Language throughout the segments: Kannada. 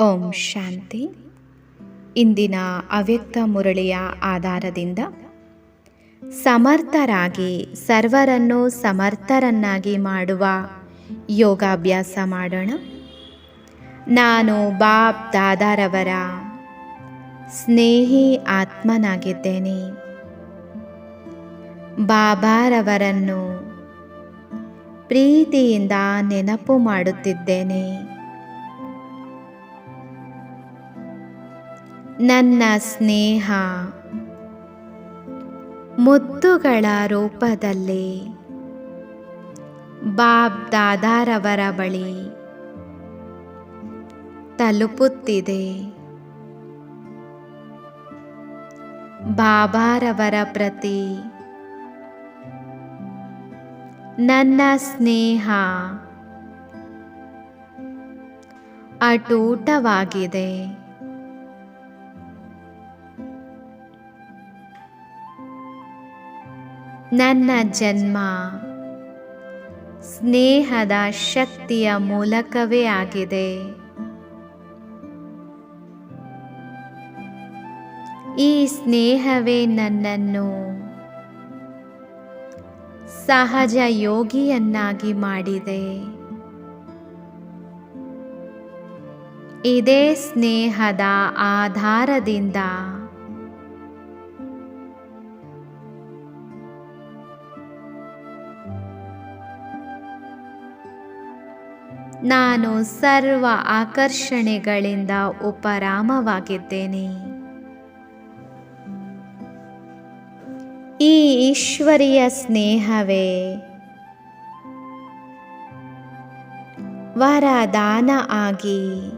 ಓಂ ಶಾಂತಿ. ಇಂದಿನ ಅವ್ಯಕ್ತ ಮುರಳಿಯ ಆಧಾರದಿಂದ ಸಮರ್ಥರಾಗಿ ಸರ್ವರನ್ನು ಸಮರ್ಥರನ್ನಾಗಿ ಮಾಡುವ ಯೋಗಾಭ್ಯಾಸ ಮಾಡೋಣ. ನಾನು ಬಾಬ್ ದಾದಾರವರ ಸ್ನೇಹಿ ಆತ್ಮನಾಗಿದ್ದೇನೆ. ಬಾಬಾರವರನ್ನು ಪ್ರೀತಿಯಿಂದ ನೆನಪು ಮಾಡುತ್ತಿದ್ದೇನೆ. ನನ್ನ ಸ್ನೇಹ. ಮುತ್ತುಗಳ ರೂಪದಲ್ಲಿ. ಬಾಬ್ ದಾದಾರವರ ಬಳಿ. ತಲುಪುತ್ತಿದೆ. ಬಾಬಾರವರ ಪ್ರತಿ. ನನ್ನ ಸ್ನೇಹ. ಅಟೂಟವಾಗಿದೆ. ನನ್ನ ಜನ್ಮ. ಸ್ನೇಹದ ಶಕ್ತಿಯ ಮೂಲಕವೇ ಆಗಿದೆ. ಈ ಸ್ನೇಹವೇ ನನ್ನನ್ನು ಸಹಜ ಯೋಗಿಯನ್ನಾಗಿ ಮಾಡಿದೆ. ಇದೇ ಸ್ನೇಹದ ಆಧಾರದಿಂದ ನಾನು ಸರ್ವ ಆಕರ್ಷಣೆಗಳಿಂದ ಉಪರಾಮವಾಗಿದ್ದೇನೆ. ಈ ಈಶ್ವರಿಯ ಸ್ನೇಹವೇ ವರದಾನ ಆಗಿ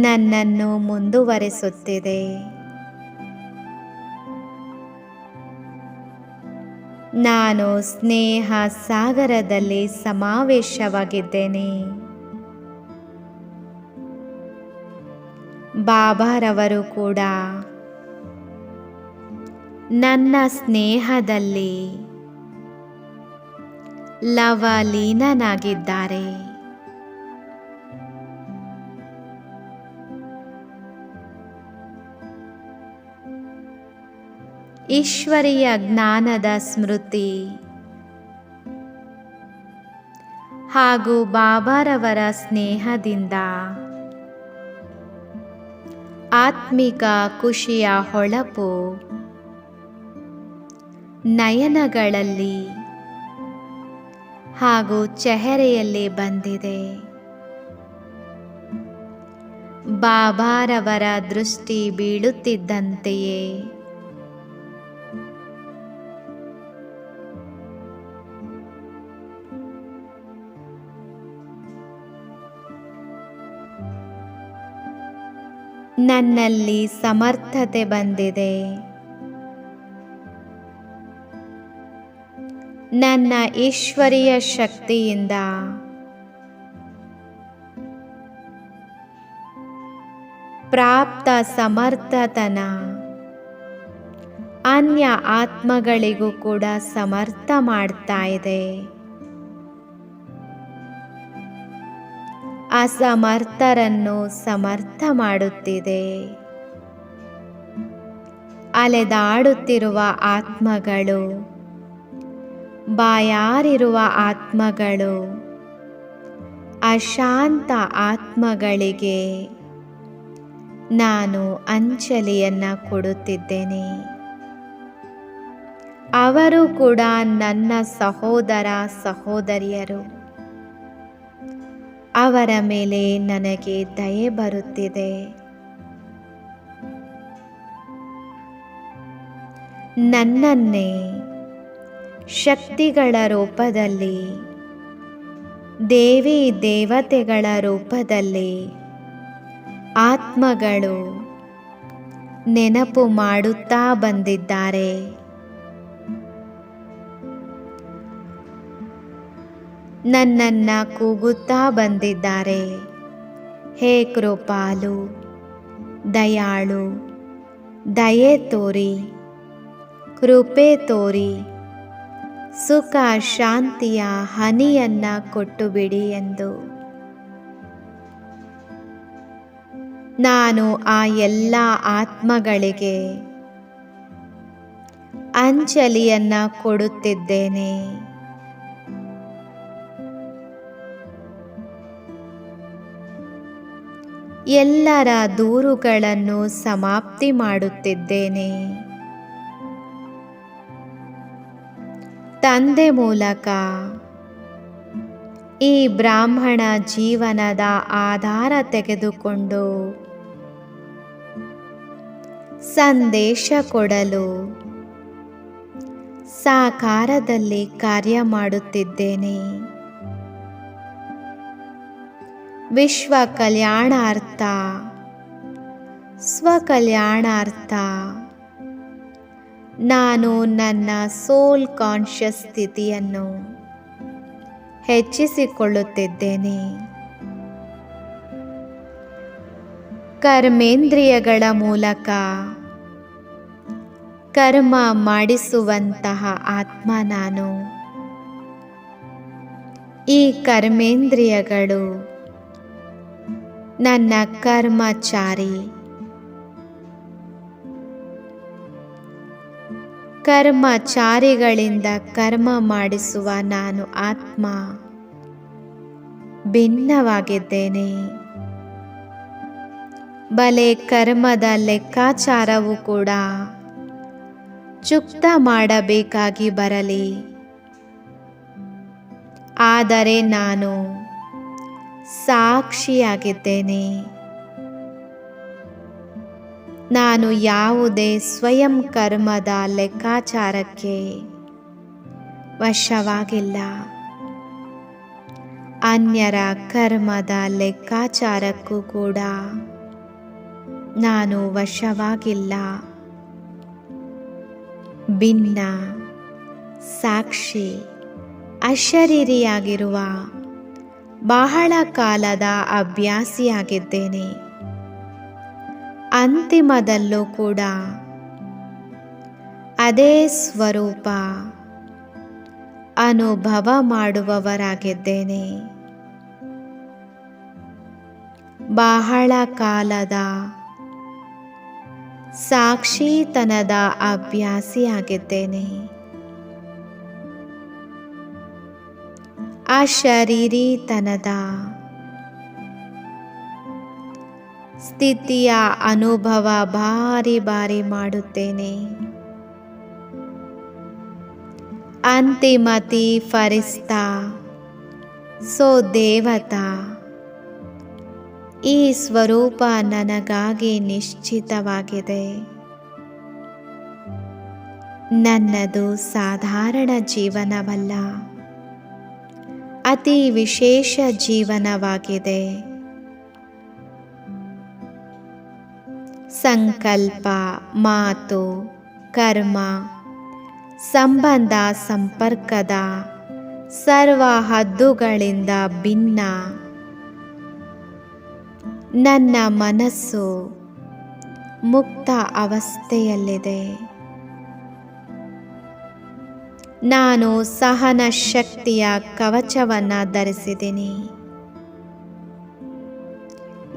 ನನ್ನನ್ನು ಮುಂದುವರೆಸುತ್ತಿದೆ. ನಾನು ಸ್ನೇಹ ಸಾಗರದಲ್ಲಿ ಸಮಾವೇಶವಾಗಿದ್ದೇನೆ. ಬಾಬಾರವರು ಕೂಡ ನನ್ನ ಸ್ನೇಹದಲ್ಲಿ ಲವಲೀನನಾಗಿದ್ದಾರೆ. ಈಶ್ವರೀಯ ಜ್ಞಾನದ ಸ್ಮೃತಿ. ಹಾಗೂ ಬಾಬಾರವರ ಸ್ನೇಹದಿಂದ ಆತ್ಮಿಕ ಖುಷಿಯ ಹೊಳಪು ನಯನಗಳಲ್ಲಿ ಹಾಗೂ ಚೆಹರೆಯಲ್ಲಿ ಬಂದಿದೆ. ಬಾಬಾರವರ ದೃಷ್ಟಿ ಬೀಳುತ್ತಿದ್ದಂತೆಯೇ. ನನ್ನಲ್ಲಿ ಸಮರ್ಥತೆ ಬಂದಿದೆ. ನನ್ನ ಈಶ್ವರೀಯ ಶಕ್ತಿಯಿಂದ ಪ್ರಾಪ್ತ ಸಮರ್ಥತನ ಅನ್ಯ ಆತ್ಮಗಳಿಗೂ ಕೂಡ ಸಮರ್ಥ ಮಾಡ್ತಾ ಇದೆ. ಅಸಮರ್ಥರನ್ನು ಸಮರ್ಥ ಮಾಡುತ್ತಿದೆ. ಅಲೆದಾಡುತ್ತಿರುವ ಆತ್ಮಗಳು, ಬಾಯಾರಿರುವ ಆತ್ಮಗಳು, ಅಶಾಂತ ಆತ್ಮಗಳಿಗೆ ನಾನು ಅಂಚಲಿಯನ್ನ ಕೊಡುತ್ತಿದ್ದೇನೆ. ಅವರು ಕೂಡ ನನ್ನ ಸಹೋದರ ಸಹೋದರಿಯರು. ಅವರ ಮೇಲೆ ನನಗೆ ದಯೆ ಬರುತ್ತಿದೆ. ನನ್ನನ್ನೇ ಶಕ್ತಿಗಳ ರೂಪದಲ್ಲಿ, ದೇವಿ ದೇವತೆಗಳ ರೂಪದಲ್ಲಿ ಆತ್ಮಗಳು ನೆನಪು ಮಾಡುತ್ತಾ ಬಂದಿದ್ದಾರೆ. ನನ್ನನ್ನು ಕೂಗುತ್ತಾ ಬಂದಿದ್ದಾರೆ. ಹೇ ಕೃಪಾಲು, ದಯಾಳು, ದಯೆ ತೋರಿ, ಕೃಪೆ ತೋರಿ, ಸುಖ ಶಾಂತಿಯ ಹನಿಯನ್ನ ಕೊಟ್ಟು ಬಿಡಿ ಎಂದು. ನಾನು ಆ ಎಲ್ಲ ಆತ್ಮಗಳಿಗೆ ಅಂಚಲಿಯನ್ನ ಕೊಡುತ್ತಿದ್ದೇನೆ. ಎಲ್ಲರ ದೂರುಗಳನ್ನು ಸಮಾಪ್ತಿ ಮಾಡುತ್ತಿದ್ದೇನೆ. ತಂದೆ ಮೂಲಕ ಈ ಬ್ರಾಹ್ಮಣ ಜೀವನದ ಆಧಾರ ತೆಗೆದುಕೊಂಡು ಸಂದೇಶ ಕೊಡಲು ಸಾಕಾರದಲ್ಲಿ ಕಾರ್ಯ ಮಾಡುತ್ತಿದ್ದೇನೆ. ವಿಶ್ವ ಕಲ್ಯಾಣಾರ್ಥ ಸ್ವಕಲ್ಯಾಣಾರ್ಥ. ನಾನು ನನ್ನ ಸೋಲ್ ಕಾನ್ಷಿಯಸ್ ಸ್ಥಿತಿಯನ್ನು ಹೆಚ್ಚಿಸಿಕೊಳ್ಳುತ್ತಿದ್ದೇನೆ. ಕರ್ಮೇಂದ್ರಿಯಗಳ ಮೂಲಕ ಕರ್ಮ ಮಾಡಿಸುವಂತಹ ಆತ್ಮ ನಾನು. ಈ ಕರ್ಮೇಂದ್ರಿಯಗಳು ನನ್ನ ಕರ್ಮಚಾರಿ. ಕರ್ಮಚಾರಿಗಳಿಂದ ಕರ್ಮ ಮಾಡಿಸುವ ನಾನು ಆತ್ಮ. ಭಿನ್ನವಾಗಿದ್ದೇನೆ. ಬಲೆ ಕರ್ಮದ ಲೆಕ್ಕಾಚಾರವು ಕೂಡ ಚುಕ್ತ ಮಾಡಬೇಕಾಗಿ ಬರಲಿ. ಆದರೆ ನಾನು ಸಾಕ್ಷಿಯಾಗಿದ್ದೇನೆ. ನಾನು ಯಾವುದೇ ಸ್ವಯಂ ಕರ್ಮದ ಲೆಕ್ಕಾಚಾರಕ್ಕೆ ವಶವಾಗಿಲ್ಲ. ಅನ್ಯರ ಕರ್ಮದ ಲೆಕ್ಕಾಚಾರಕ್ಕೂ ಕೂಡ ನಾನು ವಶವಾಗಿಲ್ಲ. ಭಿನ್ನ, ಸಾಕ್ಷಿ, ಅಶರೀರಿಯಾಗಿರುವ ಬಹಳ ಕಾಲದ ಅಭ್ಯಾಸಿಯಾಗಿದ್ದೇನೆ. ಅಂತಿಮದಲ್ಲೂ ಕೂಡ ಅದೇ ಸ್ವರೂಪ ಅನುಭವ ಮಾಡುವವರಾಗಿದ್ದೇನೆ. ಬಹಳ ಕಾಲದ ಸಾಕ್ಷಿತನದ ಅಭ್ಯಾಸಿಯಾಗಿದ್ದೇನೆ. ಅಶರೀರಿತನದ ಸ್ಥಿತಿಯ ಅನುಭವ ಬಾರಿ ಬಾರಿ ಮಾಡುತ್ತೇನೆ. ಅಂತಿಮತಿ ಫರಿಸ್ತಾ ಸೋ ದೇವತಾ, ಈ ಸ್ವರೂಪ ನನಗಾಗಿ ನಿಶ್ಚಿತವಾಗಿದೆ. ನನ್ನದು ಸಾಧಾರಣ ಜೀವನವಲ್ಲ. ಅತಿ ವಿಶೇಷ ಜೀವನವಾಗಿದೆ. ಸಂಕಲ್ಪ, ಮಾತು, ಕರ್ಮ, ಸಂಬಂಧ, ಸಂಪರ್ಕದ ಸರ್ವ ಹದ್ದುಗಳಿಂದ ಭಿನ್ನ. ನನ್ನ ಮನಸ್ಸು ಮುಕ್ತ ಅವಸ್ಥೆಯಲ್ಲಿದೆ. ನಾನು ಸಹನ ಶಕ್ತಿಯ ಕವಚವನ್ನು ಧರಿಸಿದ್ದೀನಿ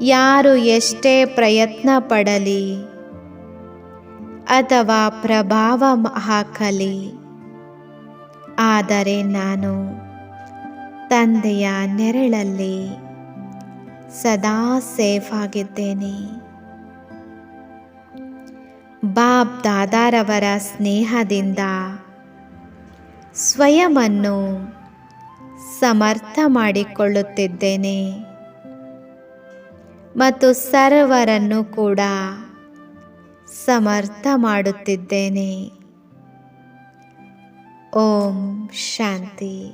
ಯಾರು ಎಷ್ಟೇ ಪ್ರಯತ್ನ ಪಡಲಿ ಅಥವಾ ಪ್ರಭಾವ ಹಾಕಲಿ, ಆದರೆ ನಾನು ತಂದೆಯ ನೆರಳಲ್ಲಿ ಸದಾ ಸೇಫ್ ಆಗಿದ್ದೇನೆ. ಬಾಬ್ ದಾದಾರವರ ಸ್ನೇಹದಿಂದ ಸ್ವಯಮನ್ನು ಸಮರ್ಥ ಮಾಡಿಕೊಳ್ಳುತ್ತಿದ್ದೇನೆ. ಮತ್ತು ಸರ್ವರನ್ನು ಕೂಡ ಸಮರ್ಥ ಮಾಡುತ್ತಿದ್ದೇನೆ. ಓಂ ಶಾಂತಿ.